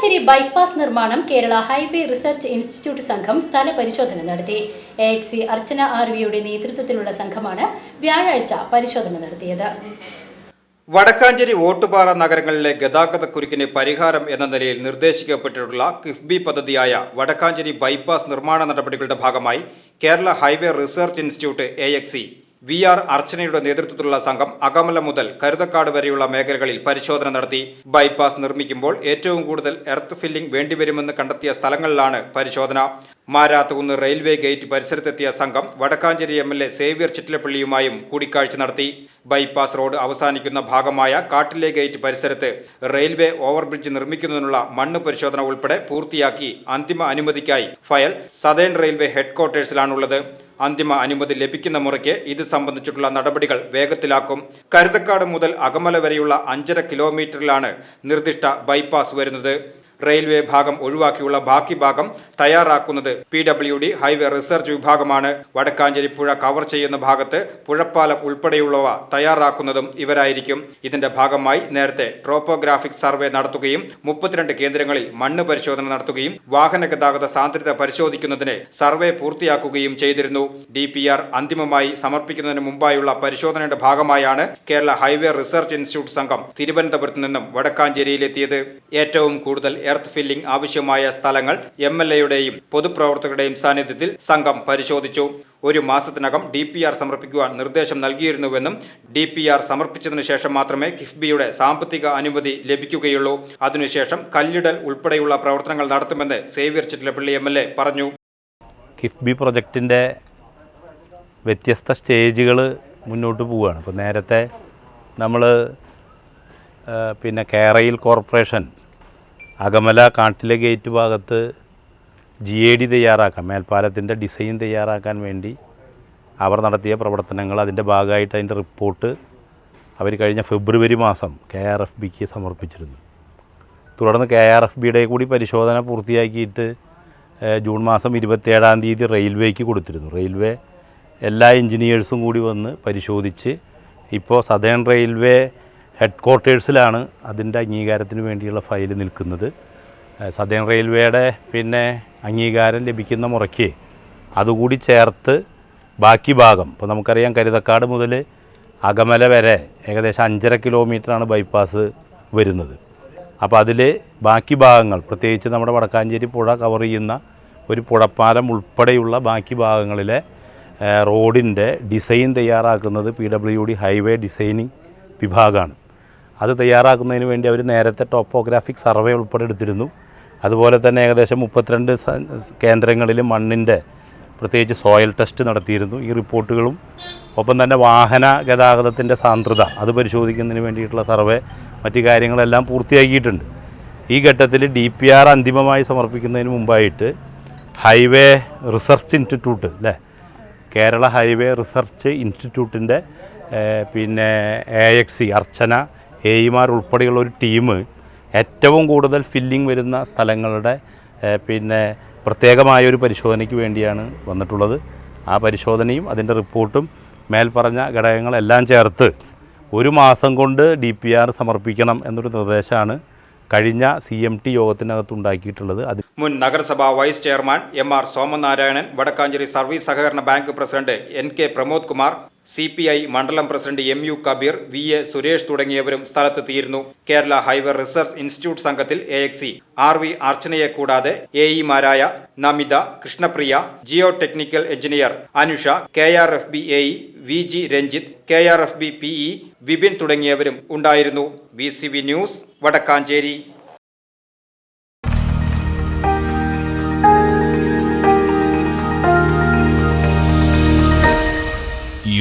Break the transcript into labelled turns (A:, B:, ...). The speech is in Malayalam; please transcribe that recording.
A: വടക്കാഞ്ചേരി ബൈപ്പാസ് നിർമ്മാണം കേരള ഹൈവേ റിസർച്ച് ഇൻസ്റ്റിറ്റ്യൂട്ട് സംഘം സ്ഥല പരിശോധന നടത്തി. എ എക്സി അർച്ചന ആർവിയുടെ നേതൃത്വത്തിലുള്ള സംഘമാണ് വ്യാഴാഴ്ച പരിശോധന നടത്തിയത്.
B: വടക്കാഞ്ചേരി വോട്ടുപാറ നഗരങ്ങളിലെ ഗതാഗതക്കുരുക്കിന് പരിഹാരം എന്ന നിലയിൽ നിർദ്ദേശിക്കപ്പെട്ടിട്ടുള്ള കിഫ്ബി പദ്ധതിയായ വടക്കാഞ്ചേരി ബൈപ്പാസ് നിർമ്മാണ നടപടികളുടെ ഭാഗമായി Kerala highway research institute A V R അർച്ചനയുടെ നേതൃത്വത്തിലുള്ള സംഘം അകമല മുതൽ കരുതക്കാട് വരെയുള്ള മേഖലകളിൽ പരിശോധന നടത്തി ബൈപ്പാസ് നിർമ്മിക്കുമ്പോൾ ഏറ്റവും കൂടുതൽ എർത്ത് ഫില്ലിംഗ് വേണ്ടിവരുമെന്ന് കണ്ടെത്തിയ സ്ഥലങ്ങളിലാണ് പരിശോധന. മാരാത്തുകുന്ന് റെയിൽവേ ഗേറ്റ് പരിസരത്തെത്തിയ സംഘം Wadakkanchery M L A Xavier ചിറ്റിലപ്പള്ളിയുമായും കൂടിക്കാഴ്ച നടത്തി. ബൈപ്പാസ് റോഡ് അവസാനിക്കുന്ന ഭാഗമായ കാട്ടിലെ ഗേറ്റ് പരിസരത്ത് റെയിൽവേ ഓവർബ്രിഡ്ജ് നിർമ്മിക്കുന്നതിനുള്ള മണ്ണ് പരിശോധന ഉൾപ്പെടെ പൂർത്തിയാക്കി അന്തിമ അനുമതിക്കായി ഫയൽ സതേൺ റെയിൽവേ ഹെഡ്ക്വാർട്ടേഴ്സിലാണുള്ളത്. അന്തിമ അനുമതി ലഭിക്കുന്ന മുറയ്ക്ക് ഇത് സംബന്ധിച്ചിട്ടുള്ള നടപടികൾ വേഗത്തിലാക്കും. കരുതക്കാട് മുതൽ അകമല വരെയുള്ള അഞ്ചര കിലോമീറ്ററിലാണ് നിർദ്ദിഷ്ട ബൈപ്പാസ് വരുന്നത്. റെയിൽവേ ഭാഗം ഒഴിവാക്കിയുള്ള ബാക്കി ഭാഗം തയ്യാറാക്കുന്നത്. P W D highway research വിഭാഗമാണ്. വടക്കാഞ്ചേരി പുഴ കവർ ചെയ്യുന്ന ഭാഗത്ത് പുഴപ്പാലം ഉൾപ്പെടെയുള്ളവ തയ്യാറാക്കുന്നതും ഇവരായിരിക്കും. ഇതിന്റെ ഭാഗമായി നേരത്തെ ട്രോപ്പോഗ്രാഫിക് സർവേ നടത്തുകയും മുപ്പത്തിരണ്ട് കേന്ദ്രങ്ങളിൽ മണ്ണ് പരിശോധന നടത്തുകയും വാഹന ഗതാഗത സാന്ദ്രത പരിശോധിക്കുന്നതിന് സർവേ പൂർത്തിയാക്കുകയും ചെയ്തിരുന്നു. ഡി പി ആർ അന്തിമമായി സമർപ്പിക്കുന്നതിന് മുമ്പായുള്ള പരിശോധനയുടെ ഭാഗമായാണ് കേരള ഹൈവേ റിസർച്ച് ഇൻസ്റ്റിറ്റ്യൂട്ട് സംഘം തിരുവനന്തപുരത്ത് നിന്നും വടക്കാഞ്ചേരിയിലെത്തിയത്. ഏറ്റവും കൂടുതൽ എർത്ത് ഫില്ലിംഗ് ആവശ്യമായ സ്ഥലങ്ങൾ എം എൽ എയുടെയും പൊതുപ്രവർത്തകരുടെയും സാന്നിധ്യത്തിൽ സംഘം പരിശോധിച്ചു. ഒരു മാസത്തിനകം ഡി പി ആർ സമർപ്പിക്കുവാൻ നിർദ്ദേശം നൽകിയിരുന്നുവെന്നും ഡി പി ആർ സമർപ്പിച്ചതിനു ശേഷം മാത്രമേ കിഫ്ബിയുടെ സാമ്പത്തിക അനുമതി ലഭിക്കുകയുള്ളൂ. അതിനുശേഷം കല്ലിടൽ ഉൾപ്പെടെയുള്ള പ്രവർത്തനങ്ങൾ നടത്തുമെന്ന് Xavier Chittilappilly M L A പറഞ്ഞു.
C: കിഫ്ബി പ്രൊജക്റ്റിന്റെ വ്യത്യസ്ത സ്റ്റേജുകൾ മുന്നോട്ട് പോവുകയാണ്. ഇപ്പോൾ നേരത്തെ നമ്മൾ പിന്നെ കേരയിൽ കോർപ്പറേഷൻ അകമല കാട്ടിലെ ഗേറ്റ് ഭാഗത്ത് ജി എ ഡി തയ്യാറാക്കാൻ മേൽപ്പാലത്തിന്റെ ഡിസൈൻ തയ്യാറാക്കാൻ വേണ്ടി അവർ നടത്തിയ പ്രവർത്തനങ്ങൾ അതിന്റെ ഭാഗമായിട്ട് അതിന്റെ റിപ്പോർട്ട് അവർ കഴിഞ്ഞ ഫെബ്രുവരി മാസം കെ ആർ എഫ് ബിക്ക് സമർപ്പിച്ചിരുന്നു. തുടർന്ന് കെ ആർ എഫ് ബിയുടെ കൂടി പരിശോധന പൂർത്തിയാക്കിയിട്ട് ജൂൺ മാസം ഇരുപത്തേഴാം തീയതി റെയിൽവേക്ക് കൊടുത്തിരുന്നു. റെയിൽവേ എല്ലാ എഞ്ചിനീയേഴ്സും കൂടി വന്ന് പരിശോധിച്ച് ഇപ്പോൾ സദേൺ റെയിൽവേ ഹെഡ് ക്വാർട്ടേഴ്സിലാണ് അതിന്റെ അംഗീകാരത്തിന് വേണ്ടിയുള്ള ഫയൽ നിൽക്കുന്നത്. സദേൺ റെയിൽവേയുടെ പിന്നെ അംഗീകാരം ലഭിക്കുന്ന മുറയ്ക്ക് അതുകൂടി ചേർത്ത് ബാക്കി ഭാഗം ഇപ്പോൾ നമുക്കറിയാം കരുതക്കാട് മുതൽ അകമല വരെ ഏകദേശം അഞ്ചര കിലോമീറ്ററാണ് ബൈപ്പാസ് വരുന്നത്. അപ്പോൾ അതിൽ ബാക്കി ഭാഗങ്ങൾ പ്രത്യേകിച്ച് നമ്മുടെ വടക്കാഞ്ചേരി പുഴ കവർ ചെയ്യുന്ന ഒരു പുഴപ്പാലം ഉൾപ്പെടെയുള്ള ബാക്കി ഭാഗങ്ങളിലെ റോഡിന്റെ ഡിസൈൻ തയ്യാറാക്കുന്നത് P W D highway designing വിഭാഗമാണ്. അത് തയ്യാറാക്കുന്നതിന് വേണ്ടി അവർ നേരത്തെ ടോപ്പോഗ്രാഫിക് സർവേ ഉൾപ്പെടെ എടുത്തിരുന്നു. അതുപോലെ തന്നെ ഏകദേശം മുപ്പത്തിരണ്ട് കേന്ദ്രങ്ങളിൽ മണ്ണിന്റെ പ്രത്യേകിച്ച് സോയിൽ ടെസ്റ്റ് നടത്തിയിരുന്നു. ഈ റിപ്പോർട്ടുകളും ഒപ്പം തന്നെ വാഹന ഗതാഗതത്തിന്റെ സാന്ദ്രത അത് പരിശോധിക്കുന്നതിന് വേണ്ടിയിട്ടുള്ള സർവേ മറ്റു കാര്യങ്ങളെല്ലാം പൂർത്തിയാക്കിയിട്ടുണ്ട്. ഈ ഘട്ടത്തിൽ ഡി പി ആർ അന്തിമമായി സമർപ്പിക്കുന്നതിന് മുമ്പായിട്ട് ഹൈവേ റിസർച്ച് ഇൻസ്റ്റിറ്റ്യൂട്ട് അല്ലേ? കേരള ഹൈവേ റിസർച്ച് ഇൻസ്റ്റിറ്റ്യൂട്ടിന്റെ പിന്നെ എ എക്സ് സി അർച്ചന എയിമാർ ഉൾപ്പെടെയുള്ള ഒരു ടീം ഏറ്റവും കൂടുതൽ ഫില്ലിംഗ് വരുന്ന സ്ഥലങ്ങളുടെ പിന്നെ പ്രത്യേകമായ ഒരു പരിശോധനയ്ക്ക് വേണ്ടിയാണ് വന്നിട്ടുള്ളത്. ആ പരിശോധനയും അതിന്റെ റിപ്പോർട്ടും മേൽപ്പറഞ്ഞ ഘടകങ്ങളെല്ലാം ചേർത്ത് ഒരു മാസം കൊണ്ട് ഡി പി ആർ സമർപ്പിക്കണം എന്നൊരു നിർദ്ദേശമാണ് കഴിഞ്ഞ സി എം ടി യോഗത്തിനകത്ത് ഉണ്ടാക്കിയിട്ടുള്ളത്. അത്
B: മുൻ നഗരസഭാ vice chairman M R Somanarayanan Vadakkanchery service സഹകരണ bank president N K Pramod Kumar C P I മണ്ഡലം president M U Kabeer V A Suresh തുടങ്ങിയവരും സ്ഥലത്തെത്തിയിരുന്നു. കേരള ഹൈവർ റിസർച്ച് ഇൻസ്റ്റിറ്റ്യൂട്ട് സംഘത്തിൽ എ എക്സി ആർ വി അർച്ചനയെ കൂടാതെ A ഇമാരായ Namitha Krishnapriya geotechnical engineer Anusha K R F B A V G Ranjith K R F B P E Vipin തുടങ്ങിയവരും ഉണ്ടായിരുന്നു. B C V news Vadakkanchery.